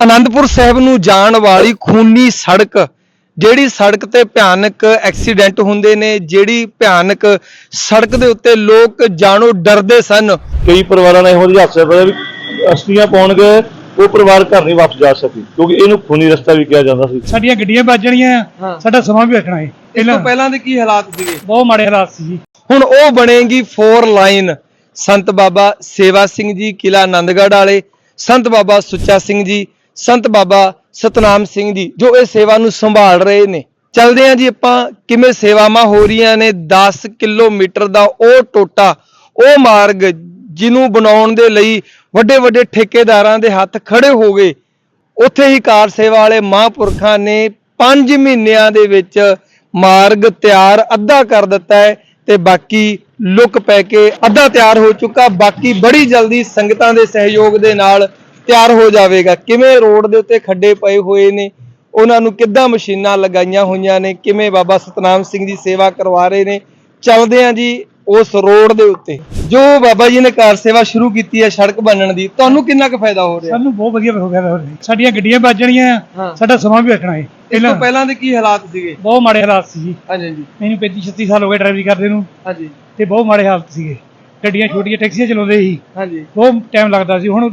ਅਨੰਦਪੁਰ ਸਾਹਿਬ ਨੂੰ ਜਾਣ ਵਾਲੀ ਖੂਨੀ ਸੜਕ ਜਿਹੜੀ ਸੜਕ ਤੇ ਭਿਆਨਕ ਐਕਸੀਡੈਂਟ ਹੁੰਦੇ ਨੇ ਜਿਹੜੀ ਭਿਆਨਕ ਸੜਕ ਦੇ ਉੱਤੇ ਲੋਕ ਜਾਣੋ ਡਰਦੇ ਸਨ। ਕਈ ਪਰਿਵਾਰਾਂ ਨੇ ਇਹੋ ਜਿਹੇ ਹਾਦਸੇ ਪਏ ਵੀ ਅਸਤੀਆਂ ਪਾਉਣਗੇ ਉਹ ਪਰਿਵਾਰ ਘਰ ਨਹੀਂ ਵਾਪਸ ਜਾ ਸਕੀ ਕਿਉਂਕਿ ਇਹਨੂੰ ਖੂਨੀ ਰਸਤਾ ਵੀ ਕਿਹਾ ਜਾਂਦਾ ਸੀ। ਸਾਡੀਆਂ ਗੱਡੀਆਂ ਵੱਜਣੀਆਂ ਹਾਂ। ਸਾਡਾ ਸਮਾਂ ਵੀ ਵੇਖਣਾ ਹੈ ਇਸ ਤੋਂ ਪਹਿਲਾਂ ਪਹਿਲਾਂ ਦੇ ਕੀ ਹਾਲਾਤ ਸੀਗੇ? ਬਹੁਤ ਮਾੜੇ ਹਾਲਾਤ ਸੀ ਜੀ। ਹੁਣ ਉਹ ਬਣੇਗੀ 4 ਲਾਈਨ ਸੰਤ ਬਾਬਾ ਸੇਵਾ ਸਿੰਘ ਜੀ ਕਿਲਾ ਆਨੰਦਗੜ੍ਹ ਵਾਲੇ ਸੰਤ ਬਾਬਾ ਸੁੱਚਾ ਸਿੰਘ ਜੀ ਸੰਤ ਬਾਬਾ ਸਤਨਾਮ ਸਿੰਘ ਜੀ, ਜੋ ਇਹ ਸੇਵਾ ਨੂੰ ਸੰਭਾਲ ਰਹੇ ਨੇ। ਚਲਦੇ ਹਾਂ ਜੀ ਆਪਾਂ, ਕਿਵੇਂ ਸੇਵਾਵਾਂ ਹੋ ਰਹੀਆਂ ਨੇ 10 ਕਿਲੋਮੀਟਰ ਦਾ ਉਹ ਟੋਟਾ, ਉਹ ਮਾਰਗ ਜਿਹਨੂੰ ਬਣਾਉਣ ਦੇ ਲਈ ਵੱਡੇ ਵੱਡੇ ਠੇਕੇਦਾਰਾਂ ਦੇ ਹੱਥ ਖੜੇ ਹੋ ਗਏ। ਉੱਥੇ ਹੀ ਕਾਰ ਸੇਵਾ ਵਾਲੇ ਮਹਾਂਪੁਰਖਾਂ ਨੇ 5 ਮਹੀਨਿਆਂ ਦੇ ਵਿੱਚ ਮਾਰਗ ਤਿਆਰ ਅੱਧਾ ਕਰ ਦਿੱਤਾ ਹੈ ਤੇ ਬਾਕੀ ਲੁੱਕ ਪੈ ਕੇ ਅੱਧਾ ਤਿਆਰ ਹੋ ਚੁੱਕਾ। ਬਾਕੀ ਬੜੀ ਜਲਦੀ ਸੰਗਤਾਂ ਦੇ ਸਹਿਯੋਗ ਦੇ ਨਾਲ ਤਿਆਰ ਹੋ ਜਾਵੇਗਾ। ਕਿਵੇਂ ਰੋਡ ਦੇ ਉੱਤੇ ਖੱਡੇ ਪਏ ਹੋਏ ਨੇ ਉਹਨਾਂ ਨੂੰ ਕਿੱਦਾਂ ਮਸ਼ੀਨਾਂ ਲਗਾਈਆਂ ਹੋਈਆਂ ਨੇ ਕਿਵੇਂ ਬਾਬਾ ਸਤਨਾਮ ਸਿੰਘ ਜੀ ਸੇਵਾ ਕਰਵਾ ਰਹੇ ਨੇ ਚੱਲਦੇ ਆਂ ਜੀ ਉਸ ਰੋਡ ਦੇ ਉੱਤੇ। ਜੋ ਬਾਬਾ ਜੀ ਨੇ ਕਾਰ ਸੇਵਾ ਸ਼ੁਰੂ ਕੀਤੀ ਹੈ ਸੜਕ ਬਣਨ ਦੀ ਤੁਹਾਨੂੰ ਕਿੰਨਾ ਕੁ ਫਾਇਦਾ ਹੋ ਰਿਹਾ? ਸਾਨੂੰ ਬਹੁਤ ਵਧੀਆ ਹੋ ਗਿਆ। ਸਾਡੀਆਂ ਗੱਡੀਆਂ ਵੱਜਣੀਆਂ ਹਾਂ। ਸਾਡਾ ਸਮਾਂ ਵੀ ਵੇਖਣਾ ਹੈ। ਇਸ ਤੋਂ ਪਹਿਲਾਂ ਦੇ ਕੀ ਹਾਲਾਤ ਸੀਗੇ? ਬਹੁਤ ਮਾੜੇ ਹਾਲਾਤ ਸੀ ਜੀ। ਹਾਂਜੀ ਹਾਂਜੀ। ਮੈਨੂੰ 35 36 ਸਾਲ ਹੋ ਗਏ ਡਰਾਈਵਿੰਗ ਕਰਦੇ ਨੂੰ। ਹਾਂਜੀ। ਤੇ ਬਹੁਤ ਮਾੜੇ ਹਾਲਤ ਸੀਗੇ। ਗੱਡੀਆਂ ਛੋਟੀਆਂ ਟੈਕਸੀਆਂ ਚਲਾਉਂਦੇ ਸੀ। ਹਾਂਜੀ। ਬਹੁਤ ਟਾਈਮ ਲੱਗਦਾ ਸੀ। ਹੁਣ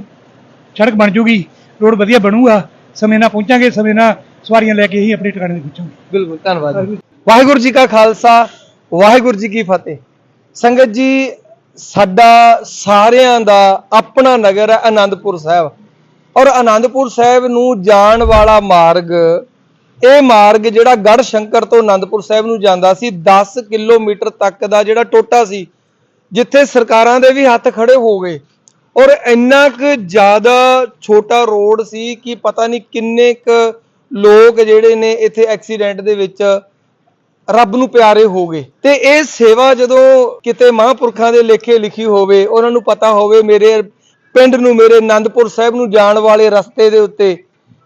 ਸੜਕ ਬਣ ਜੂਗੀ ਰੋਡ ਵਧੀਆ ਬਣੂਗਾ ਸਮੇਂ ਨਾਲ ਪਹੁੰਚਾਂਗੇ ਸਮੇਂ ਨਾਲ ਸਵਾਰੀਆਂ ਲੈ ਕੇ ਹੀ ਆਪਣੇ ਟਿਕਾਣੇ ਤੇ ਪਹੁੰਚਾਂਗੇ। ਬਿਲਕੁਲ ਧੰਨਵਾਦ ਜੀ। ਵਾਹਿਗੁਰੂ ਜੀ ਕਾ ਖਾਲਸਾ ਵਾਹਿਗੁਰੂ ਜੀ ਕੀ ਫਤਿਹ। ਸੰਗਤ ਜੀ ਸਾਡਾ ਸਾਰਿਆਂ ਦਾ ਆਪਣਾ ਨਗਰ ਹੈ ਆਨੰਦਪੁਰ ਸਾਹਿਬ। ਔਰ ਆਨੰਦਪੁਰ ਸਾਹਿਬ ਨੂੰ ਜਾਣ ਵਾਲਾ ਮਾਰਗ ਇਹ ਮਾਰਗ ਜਿਹੜਾ ਗੜ ਸ਼ੰਕਰ ਤੋਂ ਆਨੰਦਪੁਰ ਸਾਹਿਬ ਨੂੰ ਜਾਂਦਾ ਸੀ 10 ਕਿਲੋਮੀਟਰ ਤੱਕ ਦਾ ਜਿਹੜਾ ਟੋਟਾ ਸੀ ਜਿੱਥੇ ਸਰਕਾਰਾਂ ਦੇ ਵੀ ਹੱਥ ਖੜੇ ਹੋ ਗਏ। ਔਰ ਇੰਨਾ ਕੁ ਜ਼ਿਆਦਾ ਛੋਟਾ ਰੋਡ ਸੀ ਕਿ ਪਤਾ ਨਹੀਂ ਕਿੰਨੇ ਕੁ ਲੋਕ ਜਿਹੜੇ ਨੇ ਇੱਥੇ ਐਕਸੀਡੈਂਟ ਦੇ ਵਿੱਚ ਰੱਬ ਨੂੰ ਪਿਆਰੇ ਹੋ ਗਏ। ਤੇ ਇਹ ਸੇਵਾ ਜਦੋਂ ਕਿਤੇ ਮਹਾਂਪੁਰਖਾਂ ਦੇ ਲੇਖੇ ਲਿਖੀ ਹੋਵੇ, ਉਹਨਾਂ ਨੂੰ ਪਤਾ ਹੋਵੇ, ਮੇਰੇ ਪਿੰਡ ਨੂੰ, ਮੇਰੇ ਆਨੰਦਪੁਰ ਸਾਹਿਬ ਨੂੰ ਜਾਣ ਵਾਲੇ ਰਸਤੇ ਦੇ ਉੱਤੇ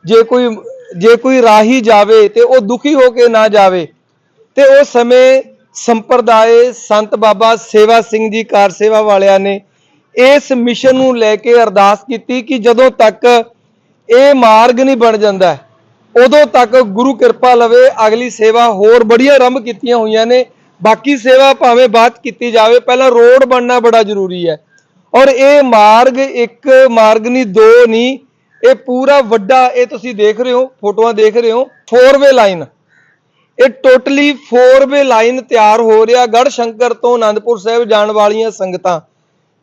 ਜੇ ਕੋਈ ਜੇ ਕੋਈ ਰਾਹੀ ਜਾਵੇ ਤੇ ਉਹ ਦੁਖੀ ਹੋ ਕੇ ਨਾ ਜਾਵੇ, ਤੇ ਉਸ ਸਮੇਂ ਸੰਪਰਦਾਇ ਸੰਤ ਬਾਬਾ ਸੇਵਾ ਸਿੰਘ ਜੀ, ਕਾਰ ਸੇਵਾ ਵਾਲਿਆਂ ਨੇ ਇਸ ਮਿਸ਼ਨ ਨੂੰ ਲੈ ਕੇ ਅਰਦਾਸ ਕੀਤੀ ਕਿ ਜਦੋਂ ਤੱਕ ਇਹ ਮਾਰਗ ਨਹੀਂ ਬਣ ਜਾਂਦਾ, ਉਦੋਂ ਤੱਕ ਗੁਰੂ ਕਿਰਪਾ ਲਵੇ, ਅਗਲੀ ਸੇਵਾ ਹੋਰ ਬੜੀਆਂ ਆਰੰਭ ਕੀਤੀਆਂ ਹੋਈਆਂ ਨੇ। ਬਾਕੀ ਸੇਵਾ ਭਾਵੇਂ ਬਾਅਦ ਕੀਤੀ ਜਾਵੇ, ਪਹਿਲਾਂ ਰੋਡ ਬਣਨਾ ਬੜਾ ਜ਼ਰੂਰੀ ਹੈ। ਔਰ ਇਹ ਮਾਰਗ ਇੱਕ ਮਾਰਗ ਨਹੀਂ, ਦੋ ਨਹੀਂ, ਇਹ ਪੂਰਾ ਵੱਡਾ, ਇਹ ਤੁਸੀਂ ਦੇਖ ਰਹੇ ਹੋ, ਫੋਟੋਆਂ ਦੇਖ ਰਹੇ ਹੋ 4ਵੇ ਲਾਈਨ ਇਹ ਟੋਟਲੀ 4ਵੇ ਲਾਈਨ ਤਿਆਰ ਹੋ ਰਿਹਾ ਗੜ ਸ਼ੰਕਰ ਤੋਂ ਆਨੰਦਪੁਰ ਸਾਹਿਬ ਜਾਣ ਵਾਲੀਆਂ ਸੰਗਤਾਂ।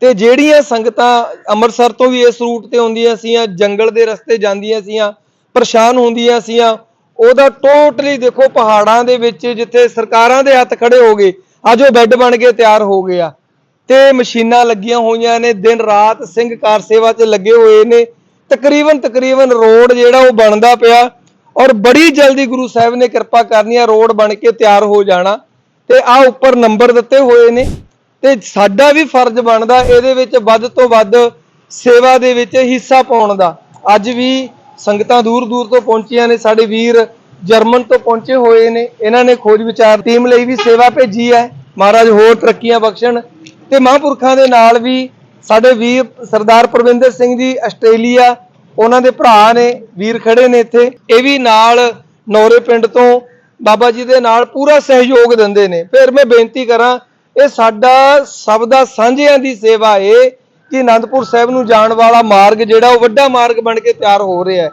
ਤੇ ਜਿਹੜੀਆਂ ਸੰਗਤਾਂ ਅੰਮ੍ਰਿਤਸਰ ਤੋਂ ਵੀ ਇਸ ਰੂਟ ਤੇ ਆਉਂਦੀਆਂ ਸੀਆਂ, ਜੰਗਲ ਦੇ ਰਸਤੇ ਜਾਂਦੀਆਂ ਸੀਆਂ, ਪਰੇਸ਼ਾਨ ਹੁੰਦੀਆਂ ਸੀਆਂ, ਉਹਦਾ ਟੋਟਲੀ ਦੇਖੋ ਪਹਾੜਾਂ ਦੇ ਵਿੱਚ ਜਿੱਥੇ ਸਰਕਾਰਾਂ ਦੇ ਹੱਥ ਖੜੇ ਹੋ ਗਏ, ਅੱਜ ਉਹ ਬੈੱਡ ਬਣ ਕੇ ਤਿਆਰ ਹੋ ਗਿਆ ਤੇ ਮਸ਼ੀਨਾਂ ਲੱਗੀਆਂ ਹੋਈਆਂ ਨੇ, ਦਿਨ ਰਾਤ ਸਿੰਘ ਕਾਰ ਸੇਵਾ 'ਚ ਲੱਗੇ ਹੋਏ ਨੇ, ਤਕਰੀਬਨ ਤਕਰੀਬਨ ਰੋਡ ਜਿਹੜਾ ਉਹ ਬਣਦਾ ਪਿਆ ਔਰ ਬੜੀ ਜਲਦੀ ਗੁਰੂ ਸਾਹਿਬ ਨੇ ਕਿਰਪਾ ਕਰਨੀ ਆ, ਰੋਡ ਬਣ ਕੇ ਤਿਆਰ ਹੋ ਜਾਣਾ। ਤੇ ਆ ਉੱਪਰ ਨੰਬਰ ਦਿੱਤੇ ਹੋਏ ਨੇ। ਤੇ ਸਾਡਾ ਵੀ ਫਰਜ਼ ਬਣਦਾ ਇਹਦੇ ਵਿੱਚ ਵੱਧ ਤੋਂ ਵੱਧ ਸੇਵਾ ਦੇ ਵਿੱਚ ਹਿੱਸਾ ਪਾਉਣ ਦਾ। ਅੱਜ ਵੀ ਸੰਗਤਾਂ ਦੂਰ ਦੂਰ ਤੋਂ ਪਹੁੰਚੀਆਂ ਨੇ, ਸਾਡੇ ਵੀਰ ਜਰਮਨ ਤੋਂ ਪਹੁੰਚੇ ਹੋਏ ਨੇ। ਇਹਨਾਂ ਨੇ ਖੋਜ ਵਿਚਾਰ ਟੀਮ ਲਈ ਵੀ ਸੇਵਾ ਭੇਜੀ ਹੈ। ਮਹਾਰਾਜ ਹੋਰ ਤਰੱਕੀਆਂ ਬਖਸ਼ਣ। ਤੇ ਮਹਾਂਪੁਰਖਾਂ ਦੇ ਨਾਲ ਵੀ ਸਾਡੇ ਵੀਰ ਸਰਦਾਰ ਪ੍ਰਵਿੰਦਰ ਸਿੰਘ ਜੀ ਆਸਟ੍ਰੇਲੀਆ, ਉਹਨਾਂ ਦੇ ਭਰਾ ਨੇ, ਵੀਰ ਖੜੇ ਨੇ ਇੱਥੇ। ਇਹ ਵੀ ਨਾਲ ਨੌਰੇ ਪਿੰਡ ਤੋਂ ਬਾਬਾ ਜੀ ਦੇ ਨਾਲ ਪੂਰਾ ਸਹਿਯੋਗ ਦਿੰਦੇ ਨੇ। ਫਿਰ ਮੈਂ ਬੇਨਤੀ ਕਰਾਂ ਇਹ ਸਾਡਾ ਸਭ ਦਾ ਸਾਂਝਿਆਂ ਦੀ ਸੇਵਾ ਏ ਕਿ ਅਨੰਦਪੁਰ ਸਾਹਿਬ ਨੂੰ ਜਾਣ ਵਾਲਾ ਮਾਰਗ ਜਿਹੜਾ ਉਹ ਵੱਡਾ ਮਾਰਗ ਬਣ ਕੇ ਤਿਆਰ ਹੋ ਰਿਹਾ ਹੈ।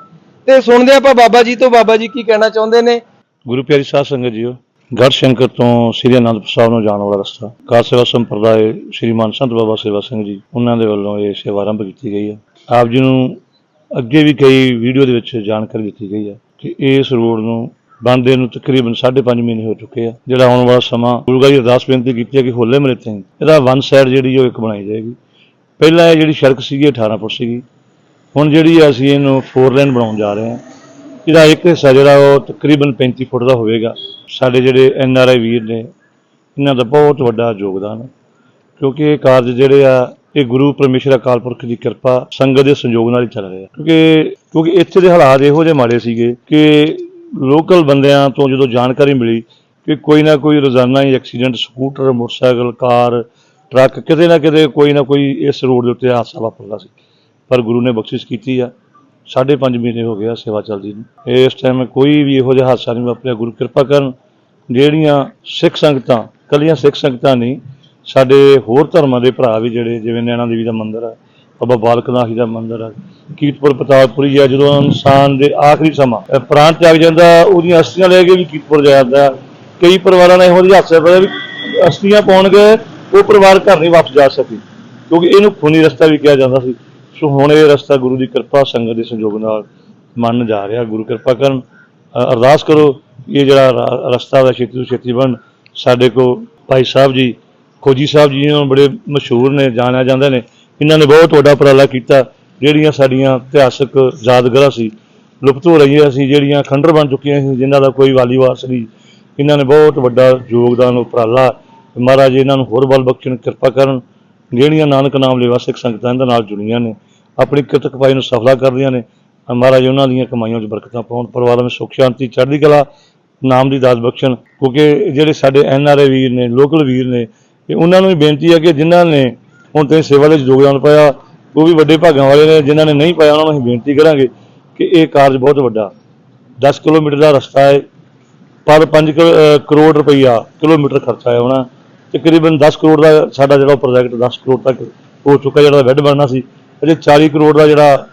ਤੇ ਸੁਣਦੇ ਆਪਾਂ ਬਾਬਾ ਜੀ ਤੋਂ। ਬਾਬਾ ਜੀ ਕੀ ਕਹਿਣਾ ਚਾਹੁੰਦੇ ਨੇ? ਗੁਰੂ ਪਿਆਰੀ ਸਾਧ ਸੰਗਤ ਜੀਓ ਗੜ ਸ਼ੰਕਰ ਤੋਂ ਸ੍ਰੀ ਅਨੰਦਪੁਰ ਸਾਹਿਬ ਨੂੰ ਜਾਣ ਵਾਲਾ ਰਸਤਾ ਕਾਰ ਸੇਵਾ ਸੰਪਰਦਾਇ ਸ਼੍ਰੀ ਸ਼੍ਰੀਮਾਨ ਸੰਤ ਬਾਬਾ ਸੇਵਾ ਸਿੰਘ ਜੀ, ਉਹਨਾਂ ਦੇ ਵੱਲੋਂ ਇਹ ਸੇਵਾ ਆਰੰਭ ਕੀਤੀ ਗਈ ਹੈ। ਆਪ ਜੀ ਨੂੰ ਅੱਗੇ ਵੀ ਕਈ ਵੀਡੀਓ ਦੇ ਵਿੱਚ ਜਾਣਕਾਰੀ ਦਿੱਤੀ ਗਈ ਹੈ ਕਿ ਇਸ ਰੋਡ ਨੂੰ ਬਣਦੇ ਨੂੰ ਤਕਰੀਬਨ 5.5 ਮਹੀਨੇ ਹੋ ਚੁੱਕੇ ਆ। ਜਿਹੜਾ ਆਉਣ ਵਾਲਾ ਸਮਾਂ, ਗੁਰੂ ਜੀ ਅਰਦਾਸ ਬੇਨਤੀ ਕੀਤੀ ਹੈ ਕਿ ਹੋਲੇ ਮਹੱਲੇ ਤੇ ਇਹਦਾ ਵਨ ਸਾਈਡ ਜਿਹੜੀ ਉਹ ਇੱਕ ਬਣਾਈ ਜਾਏਗੀ। ਪਹਿਲਾਂ ਇਹ ਜਿਹੜੀ ਸੜਕ ਸੀਗੀ 18 ਫੁੱਟ ਸੀਗੀ। ਹੁਣ ਜਿਹੜੀ ਆ ਅਸੀਂ ਇਹਨੂੰ 4 ਲੇਨ ਬਣਾਉਣ ਜਾ ਰਹੇ ਹਾਂ ਇਹਦਾ ਇੱਕ ਹਿੱਸਾ ਜਿਹੜਾ ਉਹ ਤਕਰੀਬਨ 35 ਫੁੱਟ ਦਾ ਹੋਵੇਗਾ। ਸਾਡੇ ਜਿਹੜੇ ਐਨ ਆਰ ਆਈ ਵੀਰ ਨੇ, ਇਹਨਾਂ ਦਾ ਬਹੁਤ ਵੱਡਾ ਯੋਗਦਾਨ ਹੈ ਕਿਉਂਕਿ ਇਹ ਕਾਰਜ ਜਿਹੜੇ ਆ, ਇਹ ਗੁਰੂ ਪਰਮੇਸ਼ਰ ਅਕਾਲ ਪੁਰਖ ਦੀ ਕਿਰਪਾ, ਸੰਗਤ ਦੇ ਸੰਯੋਗ ਨਾਲ ਹੀ ਚੱਲ ਰਿਹਾ ਕਿਉਂਕਿ ਕਿਉਂਕਿ ਇੱਥੇ ਦੇ ਹਾਲਾਤ ਇਹੋ ਜਿਹੇ ਮਾੜੇ ਸੀਗੇ ਕਿ ਲੋਕਲ ਬੰਦਿਆਂ ਤੋਂ ਜਦੋਂ ਜਾਣਕਾਰੀ ਮਿਲੀ ਕਿ ਕੋਈ ਨਾ ਕੋਈ ਰੋਜ਼ਾਨਾ ਹੀ accident, scooter, motorcycle, car, truck, ਕਿਤੇ ਨਾ ਕਿਤੇ ਕੋਈ ਨਾ ਕੋਈ ਇਸ ਰੋਡ ਦੇ ਉੱਤੇ ਹਾਦਸਾ ਵਾਪਰਦਾ ਸੀ। ਪਰ ਗੁਰੂ ਨੇ ਬਖਸ਼ਿਸ਼ ਕੀਤੀ ਆ। ਸਾਢੇ ਪੰਜ ਮਹੀਨੇ ਹੋ ਗਿਆ ਸੇਵਾ ਚੱਲਦੀ ਨੂੰ। ਇਸ ਟਾਈਮ ਕੋਈ ਵੀ ਇਹੋ ਜਿਹਾ ਹਾਦਸਾ ਨਹੀਂ ਵਾਪਰਿਆ। ਗੁਰੂ ਕਿਰਪਾ ਕਰਨ ਜਿਹੜੀਆਂ ਸਿੱਖ ਸੰਗਤਾਂ, ਕੱਲੀਆਂ ਸਿੱਖ ਸੰਗਤਾਂ ਨਹੀਂ, ਸਾਡੇ ਹੋਰ ਧਰਮਾਂ ਦੇ ਭਰਾ ਵੀ ਜਿਹੜੇ, ਜਿਵੇਂ ਨੈਣਾ ਦੇਵੀ ਦਾ ਮੰਦਿਰ ਹੈ ਬਾਬਾ ਬਾਲਕ ਨਾਥ ਜੀ ਦਾ ਮੰਦਿਰ ਹੈ ਕੀਰਤਪੁਰ ਪਤਾਲਪੁਰੀ ਹੈ ਜਦੋਂ ਇਨਸਾਨ ਦੇ ਆਖਰੀ ਸਮਾਂ ਅਹ ਪ੍ਰਾਣ ਤਿਆਗ ਜਾਂਦਾ, ਉਹਦੀਆਂ ਅਸਥੀਆਂ ਲੈ ਕੇ ਵੀ ਕੀਰਤਪੁਰ ਜਾ ਜਾਂਦਾ। ਕਈ ਪਰਿਵਾਰਾਂ ਨੇ ਇਹੋ ਜਿਹੇ ਹਾਦਸੇ ਪਏ ਵੀ ਅਸਥੀਆਂ ਪਾਉਣਗੇ ਉਹ ਪਰਿਵਾਰ ਘਰ ਨਹੀਂ ਵਾਪਸ ਜਾ ਸਕੇ, ਕਿਉਂਕਿ ਇਹਨੂੰ ਖੂਨੀ ਰਸਤਾ ਵੀ ਕਿਹਾ ਜਾਂਦਾ ਸੀ। ਸੋ ਹੁਣ ਇਹ ਰਸਤਾ ਗੁਰੂ ਦੀ ਕਿਰਪਾ, ਸੰਗਤ ਦੇ ਸੰਯੋਗ ਨਾਲ ਮੰਨ ਜਾ ਰਿਹਾ। ਗੁਰੂ ਕਿਰਪਾ ਕਰਨ ਅਰਦਾਸ ਕਰੋ ਇਹ ਜਿਹੜਾ ਰਸਤਾ ਦਾ ਛੇਤੀ ਤੋਂ ਛੇਤੀ ਬਣ ਸਾਡੇ ਕੋ ਭਾਈ ਸਾਹਿਬ ਜੀ, ਖੋਜੀ ਸਾਹਿਬ ਜੀ ਨੂੰ ਬੜੇ ਮਸ਼ਹੂਰ ਨੇ, ਜਾਣਿਆ ਜਾਂਦੇ ਨੇ। ਇਹਨਾਂ ਨੇ ਬਹੁਤ ਵੱਡਾ ਉਪਰਾਲਾ ਕੀਤਾ, ਜਿਹੜੀਆਂ ਸਾਡੀਆਂ ਇਤਿਹਾਸਕ ਯਾਦਗਾਰਾਂ ਸੀ। ਲੁਪਤ ਹੋ ਰਹੀਆਂ ਸੀ, ਜਿਹੜੀਆਂ ਖੰਡਰ ਬਣ ਚੁੱਕੀਆਂ ਸੀ, ਜਿਨ੍ਹਾਂ ਦਾ ਕੋਈ ਵਾਲੀ ਵਾਰਸ ਨਹੀਂ। ਇਹਨਾਂ ਨੇ ਬਹੁਤ ਵੱਡਾ ਯੋਗਦਾਨ, ਉਪਰਾਲਾ। ਮਹਾਰਾਜ ਇਹਨਾਂ ਨੂੰ ਹੋਰ ਬਲ ਬਖਸ਼ਣ, ਕਿਰਪਾ ਕਰਨ। ਜਿਹੜੀਆਂ ਨਾਨਕ ਨਾਮ ਲੈਵਾ ਸਿੱਖ ਸੰਗਤਾਂ ਦੇ ਨਾਲ ਜੁੜੀਆਂ ਨੇ, ਆਪਣੀ ਕਿਰਤ ਕਮਾਈ ਨੂੰ ਸਫਲਾ ਕਰਦੀਆਂ ਨੇ। ਮਹਾਰਾਜ ਉਹਨਾਂ ਦੀਆਂ ਕਮਾਈਆਂ 'ਚ ਬਰਕਤਾਂ ਪਾਉਣ, ਪਰਿਵਾਰਾਂ ਵਿੱਚ ਸੁੱਖ, ਸ਼ਾਂਤੀ, ਚੜ੍ਹਦੀ ਕਲਾ, ਨਾਮ ਦੀ ਦਾਤ ਬਖਸ਼ਣ। ਕਿਉਂਕਿ ਜਿਹੜੇ ਸਾਡੇ ਐਨ ਆਰ ਆਈ ਵੀਰ ਨੇ, ਲੋਕਲ ਵੀਰ ਨੇ, ਇਹ ਉਹਨਾਂ ਨੂੰ ਵੀ ਬੇਨਤੀ ਹੈ ਕਿ ਜਿਨ੍ਹਾਂ ਨੇ ਹੁਣ ਤੇ ਸੇਵਾ ਦੇ ਵਿੱਚ ਯੋਗਦਾਨ ਪਾਇਆ, ਉਹ ਵੀ ਵੱਡੇ ਭਾਗਾਂ ਵਾਲੇ ਨੇ, ਜਿਨ੍ਹਾਂ ਨੇ ਨਹੀਂ ਪਾਇਆ, ਉਹਨਾਂ ਨੂੰ ਅਸੀਂ ਬੇਨਤੀ ਕਰਾਂਗੇ ਕਿ ਇਹ ਕਾਰਜ ਬਹੁਤ ਵੱਡਾ। 10 ਕਿਲੋਮੀਟਰ ਦਾ ਰਸਤਾ ਹੈ, ਪਰ 5 ਕਰੋੜ ਰੁਪਈਆ ਕਿਲੋਮੀਟਰ ਖਰਚਾ ਹੈ ਹੋਣਾ। ਤਕਰੀਬਨ 10 ਕਰੋੜ ਦਾ ਸਾਡਾ ਜਿਹੜਾ ਪ੍ਰੋਜੈਕਟ 10 ਕਰੋੜ ਤੱਕ ਹੋ ਚੁੱਕਾ ਜਿਹੜਾ ਬੈੱਡ ਬਣਨਾ ਸੀ, ਅਜੇ 40 ਕਰੋੜ ਦਾ ਜਿਹੜਾ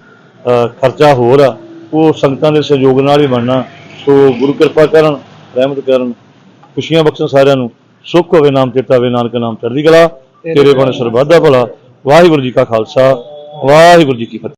ਖਰਚਾ ਹੋਰ ਆ, ਉਹ ਸੰਗਤਾਂ ਦੇ ਸਹਿਯੋਗ ਨਾਲ ਹੀ ਬਣਨਾ। ਸੋ ਗੁਰੂ ਕਿਰਪਾ ਕਰਨ, ਰਹਿਮਤ ਕਰਨ, ਖੁਸ਼ੀਆਂ ਬਖਸ਼ਣ ਸਾਰਿਆਂ ਨੂੰ, ਸੁੱਖ ਹੋਵੇ ਨਾਮ ਚੇਤਾ ਹੋਵੇ ਨਾਨਕ ਨਾਮ ਚੜ੍ਹਦੀ ਕਲਾ। ਤੇਰੇ ਬਣ ਸਰਬੱਤ ਭਲਾ। ਵਾਹਿਗੁਰੂ ਜੀ ਕਾ ਖਾਲਸਾ ਵਾਹਿਗੁਰੂ ਜੀ ਕੀ ਫਤਿਹ।